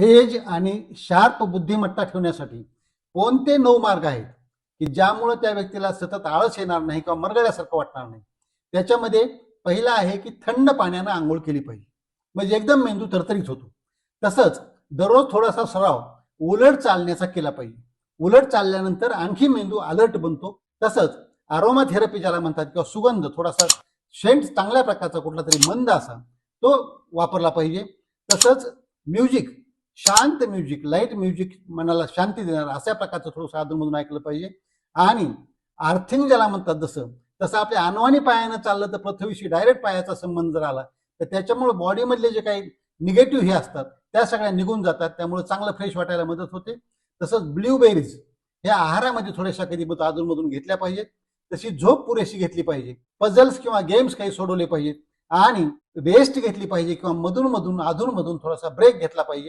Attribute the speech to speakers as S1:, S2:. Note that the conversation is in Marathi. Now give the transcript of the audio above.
S1: तेज आणि शार्प बुद्धिमत्ता ठेवण्यासाठी कोणते नऊ मार्ग आहेत की ज्यामुळे त्या व्यक्तीला सतत आळस येणार नाही किंवा मरगळ्यासारखं वाटणार नाही? त्याच्यामध्ये पहिला आहे की थंड पाण्यानं आंघोळ केली पाहिजे. म्हणजे एकदम मेंदू तरतरीत होतो. तसंच दररोज थोडासा सराव उलट चालण्याचा केला पाहिजे. उलट चालल्यानंतर आणखी मेंदू अलर्ट बनतो. तसंच अरोमा थेरपी ज्याला म्हणतात किंवा सुगंध थोडासा शेंट चांगल्या प्रकारचा कुठला तरी मंद असा तो वापरला पाहिजे. तसंच म्युझिक शांत म्युझिक लाइट म्युझिक मनाला शांती देणार अशा प्रकारचं थोडंसं अधूनमधून ऐकलं पाहिजे. आणि आर्थिंग ज्याला म्हणतात जसं तसं आपल्या अनवाणी पायानं चाललं तर पृथ्वीशी डायरेक्ट पायाचा संबंध जर आला तर त्याच्यामुळे बॉडीमधले जे काही निगेटिव्ह हे असतात त्या सगळ्या निघून जातात. त्यामुळे चांगलं फ्रेश वाटायला मदत होते. तसंच ब्ल्यूबेरीज ह्या आहारामध्ये थोड्याशा कधी अधूनमधून घेतल्या पाहिजेत. तशी झोप पुरेशी घेतली पाहिजे. पझल्स किंवा गेम्स काही सोडवले पाहिजेत. आणि रेस्ट घेतली पाहिजे किंवा मधून मधून थोडासा ब्रेक घेतला पाहिजे.